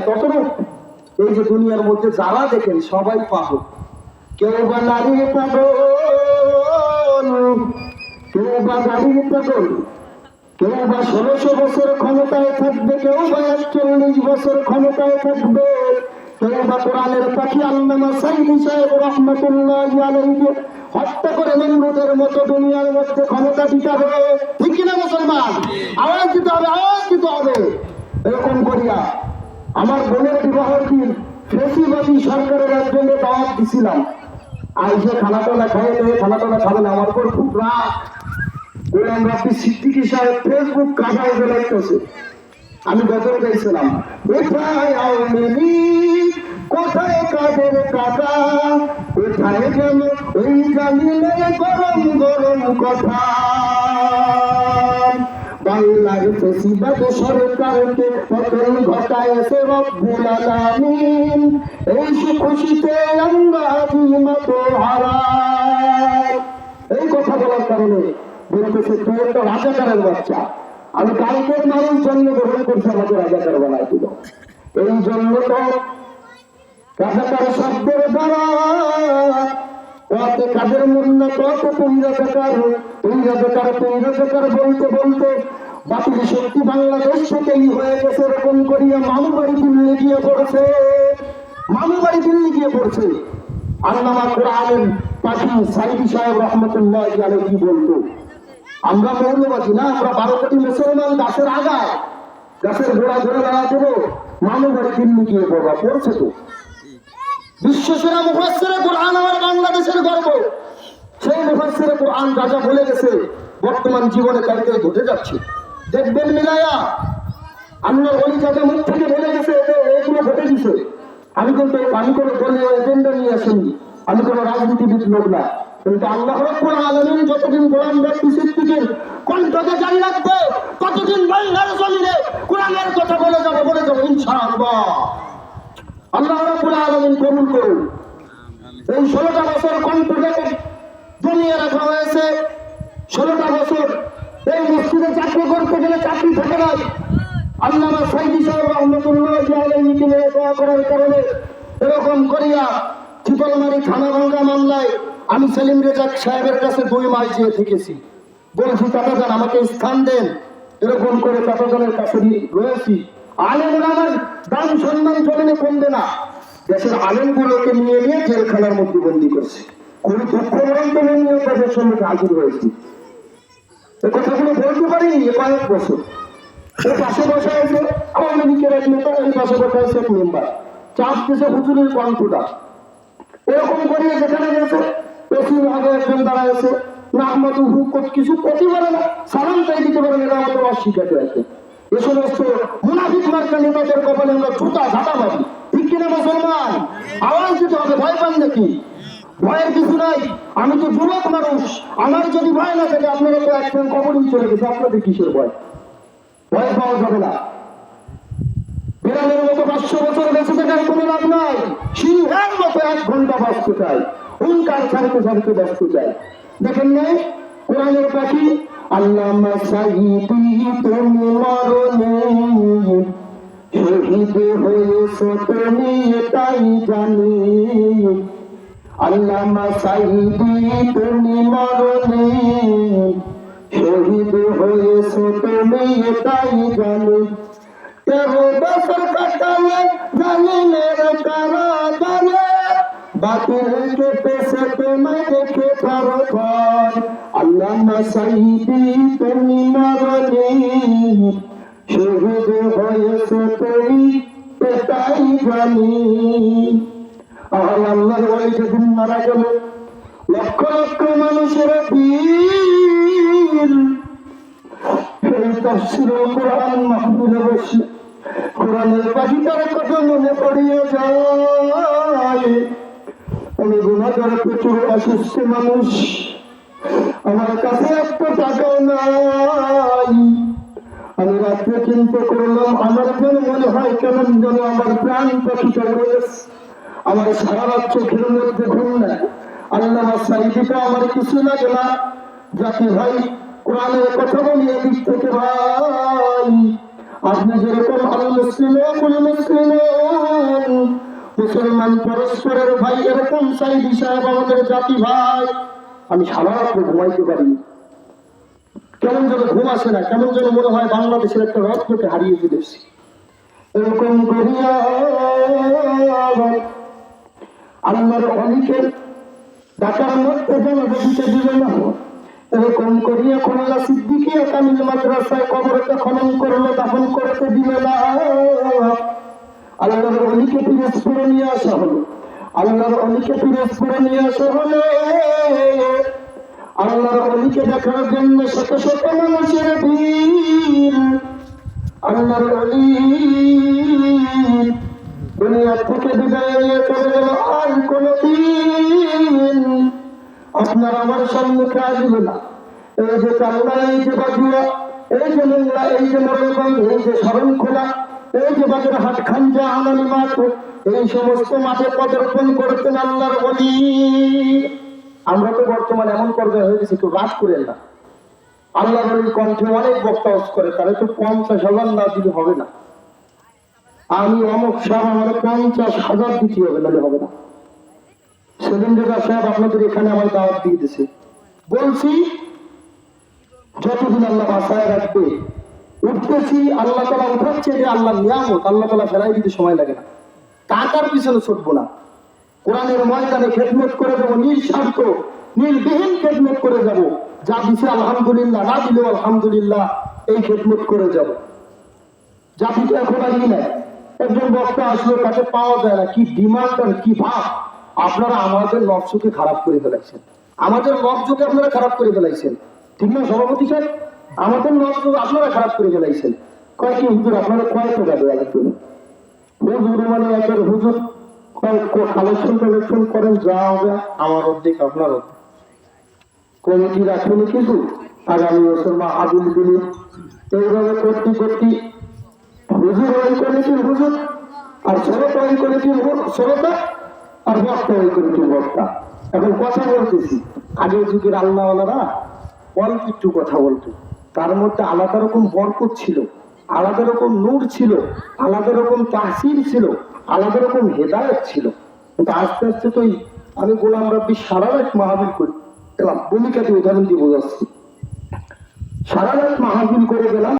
কখনো এই যে দুনিয়ার মধ্যে যারা দেখেন, সবাই পাগল। কেউ বা নারী পাগল, কেউ বা গাড়ি পাগল। কেউ বা ষোলোশো বছর ক্ষমতায় থাকবে, কেউ বা একচল্লিশ বছর ক্ষমতায় থাকবে। কেউ বা কোরআনের পাখি আল্লামা সাইদি সাহেব রহমতুল্লাহ আলাইকে হত্যা করে নমরুদের মতো দুনিয়ার মধ্যে ক্ষমতা দিতে হবে। ঠিক কিনা মুসলমান? আওয়াজ দিতে হবে, আওয়াজ দিতে হবে। এরকম করিয়া আমার বোনের বিবাহের দিন ফেসিবাদী সরকারের একজনকে দাওয়াত দিছিলাম। আইসে খানা টানা খাই দেয় খানা টানা খাবে না, আমার পর খুব রাগ গোলাম রাব্বি সিদ্দিকী সাহেব ফেসবুক কাটায় বেলাইতেছে আমি গজল গেছিলাম। কোথায় লীগ? কোথায় কাদের কাকা? কোথায় গেল ওই জামিনের গরম গরম কথা। বাংলার ফেসিবাদ সরকারকে পতন ঘটায়ছে রব্বুল আলামিন। এই খুশিতে আমরা এই কথা বলার কারণে বলতেছে, তুই একটা রাজাকারের বাচ্চা। আমি কালকের মানুষ জন্মগ্রহণ করছে, আমাকে রাজাকার দিল। এই জন্য তো রাজাকার শব্দের দ্বারা ওতে কাদের মূল্য কত রাজাকার তুই রাজাকার বলতে বলতে বাতিল শক্তি বাংলাদেশ থেকেই হয়ে গেছে এরকম করিয়া মামু দিল্লি গিয়ে পড়ছে। মামু দিল্লি গিয়ে পড়ছে। আল্লামা কোরআনের পাখি সাইদি সাহেব রহমতুল্লাহ আলাই কি বলতো? আমরা মৌলবাদী না, আমরা বারো কোটি মুসলমান গাছের আগায় গাছের গোড়া ধরে বেড়া দেবো মামু বাড়ি দিল্লি গিয়ে পড়বা পড়ছে তো। বিশ্বসেরা মুফাসসিরে কোরআন আমার বাংলাদেশের গর্ব। সেই মুফাসসিরে কোরআন রাজা বলে গেছে, বর্তমান জীবনে কালকে ঘটে যাচ্ছে। দেখবেন মিলায়া, আল্লাহ ওলি যাদের মুখ থেকে বলে গেছে এগুলো ঘটে দিছে আমি কিন্তু আমি কোনো দলে এজেন্ডা নিয়ে আসিনি। আমি কোনো রাজনীতিবিদ লোক না। কিন্তু আল্লাহ রব্বুল আলামিন যতদিন গোলাম ব্যক্তি সিদ্দিকের কণ্ঠকে জারি রাখবে, ততদিন বাংলার জমিনে কোরআনের কথা বলে যাবে বলে যাবে ইনশাআল্লাহ আল্লাহ রাব্বুল আলামিন কবুল করুন। এই ষোলোটা বছর কণ্ঠটাকে জমিয়ে রাখা হয়েছে। ষোলোটা বছর এই মসজিদে চাকরি করতে গেলে চাকরি থাকে না। স্থান দেন। এরকম আমার দাম সম্মান জমিনে কমবে না। দেশের আলেমগুলোকে নিয়ে নিয়ে জেলখানার মধ্যে বন্দি করছে। খুবই দুঃখবরন্ত নিয়ে তাদের সঙ্গে হাজির হয়েছি এ কথাগুলো বলতে পারিনি এ কয়েক বছর। পাশে আছে আওয়ামী লীগের এক নেতা পাশে আছে এক মেম্বার। চাপ দিছে হুজুরের কণ্ঠটা। এরকম করিয়ে যেখানে গেছে আগে একজন দাঁড়ায় না হুকুম কিছু করতে পারে না, সালাম চাই দিতে পারে না আমাদের অস্বীকার এ সমস্ত মুনাফিক মার্কা নেতাদের কপালে আমরা জুতা ঝাঁটা ঠিক কিনা মুসলমান আওয়াজ দিতে হবে, ভয় পান নাকি? ভয়ের কিছু নাই, আমি তো যুবক মানুষ। আমার যদি ভয় না থাকে, আপনারা তো একজন কবরই চলে গেছে, আপনাদের কিসের ভয়? ভয় পাওয়া যাবে না। বিড়ালের মতো পাঁচশো বছর বেঁচে থাকার কোনো লাভ নাই। সিংহের মতো এক ঘণ্টা বাঁচতে চাই হুঙ্কার ছাড়তে ছাড়তে ব্যস্ত চাই দেখেন নাই? কোরআনের পাখি, আল্লামা সাইদি তুমি মরণে শহীদ হয়েছ তুমি তাই জানি আল্লামা সাইদি তুমি মরণে শহীদ হয়েছ তুমি তাই জানি তেরো বছর কাটালে জানি মেরে কারা জানে বাতিলকে পেছে তোমায় দেখে পারো আল্লামা সাইদি তুমি মরণে শহীদ হয়েছ তুমি, এটাই জানি। আর আল্লাহর ওই যেদিন মারা গেল, লক্ষ লক্ষ মানুষের বীর এই তফসিল কোরআন মাহবুবে বসে, কোরআনের পাখিটার কথা মনে পড়িয়ে যায়। আমি গুণাগার, প্রচুর অসুস্থ মানুষ। আমার কাছে একটা টাকাও নাই। আমি রাত্রে চিন্তা করলাম, আমার কেন মনে হয় কেমন যেন আমার প্রাণ পাখিটা রয়েছে? আমার সারা রাত চোখের মধ্যে ঘুম নেয় আল্লাহ সাইদিটা আমার কিছু লাগে না। জাতি ভাই, কোরআনের কথা বলি এদিক থেকে ভাই। আপনি যেরকম আল মুসলিম মুসলিম। মুসলমান পরস্পরের ভাই এরকম সাইদি সাহেব আমাদের জাতি ভাই। আমি সারা রাত্রে ঘুমাইতে পারি কেমন যেন ঘুম আসে না, কেমন যেন মনে হয় বাংলাদেশের একটা রত্নকে হারিয়ে ফেলেছি। এরকম করিয়া ডাকার মধ্যে যেন দিল না এরকম করিয়া মাদ্রাসায় কবরকে খনন করল, দাফন করতে না। আল্লাহর নিয়ে আসা হলো। আল্লাহর অলিকে পিরোজপুরে নিয়ে আসা হলো। আল্লাহর অলিকে দেখার জন্য শত শত মানুষের ভিড়। অলি দুনিয়া থেকে বিদায় নিয়ে চলে আপনার আমার সম্মুখে আসবে না। এই যে কান্না, এই যে বাজুয়া এই যে এই যে মরণগঞ্জ এই যে শরণ খোলা, এই যে বাজার হাট খাঞ্জা আনানি মাঠ, এই সমস্ত মাঠে পদার্পণ করতেন আল্লাহর বলি। আমরা তো বর্তমানে এমন পর্যায়ে হয়ে গেছি, একটু রাত করেন না। আল্লাহ বলির কণ্ঠে অনেক বক্তা করে তারা তো পঞ্চাশ হাজার না দিলে হবে না। আমি অমুক সাহেব পঞ্চাশ হাজার দিতে হবে, নাহলে হবে না। সেদিন রেজা সাহেব আপনাদের এখানে আমার দাওয়াত দিয়ে দিছে বলছি, যতদিন আল্লাহ বাসায় রাখবে, উঠতেছি, আল্লাহ তালা উঠাচ্ছে যে আল্লাহ নিয়ামত, আল্লাহ তালা ফেরাই দিতে সময় লাগে না। টাকার পিছনে ছুটবো না। কোরআনের ময়দানে খেদমত করে যাব নিঃস্বার্থ নির্বিহীন খেদমত করে যাব। যা দিছে আলহামদুলিল্লাহ, না দিলেও আলহামদুলিল্লাহ এই খেদমত করে যাব। জাতিতে এখন আর ই একজন বক্তা আসলো, তাকে পাওয়া যায় না। কি ডিমান্ড আর কি ভাব? আপনারা আমাদের লক্ষ্যকে খারাপ করে ফেলাইছেন। আমাদের লক্ষ্যকে আপনারা খারাপ করে ফেলাইছেন। ঠিক না, সভাপতি সাহেব? আমাদের লক্ষ্যকে আপনারা খারাপ করে ফেলাইছেন। কয়েকটি হুজুর, আপনারা কয় টাকা দেওয়া হুজুর মানে একজন হুজুর কালেকশন কালেকশন করেন, যা হবে আমার অর্ধেক, আপনার কমিটি রাখেনি কিন্তু আগামী বছর বা আগুন দিলে এইভাবে করতে করতে হুজুর ওই কমিটির হুজুর? আর শ্রোতা ওই হু- শ্রোতা আর বক্তা ওই কমিটির বক্তা? এখন কথা বলতেছি। আগের যুগের আল্লাহওয়ালারা অল্প একটু কথা বলতো। তার মধ্যে আলাদা রকম বরকত ছিল, আলাদা রকম নূর ছিল, আলাদা রকম তাহসিল ছিল। আলাদা রকম হেদায়ত ছিল। কিন্তু আস্তে আস্তে তো আমি গোলাম রব্বি সারা রাত মাহাবিল করি এলাম ভূমিকাতে উদাহরণ দিয়ে বোঝাচ্ছি। সারা রাত মাহাবিল করে গেলাম।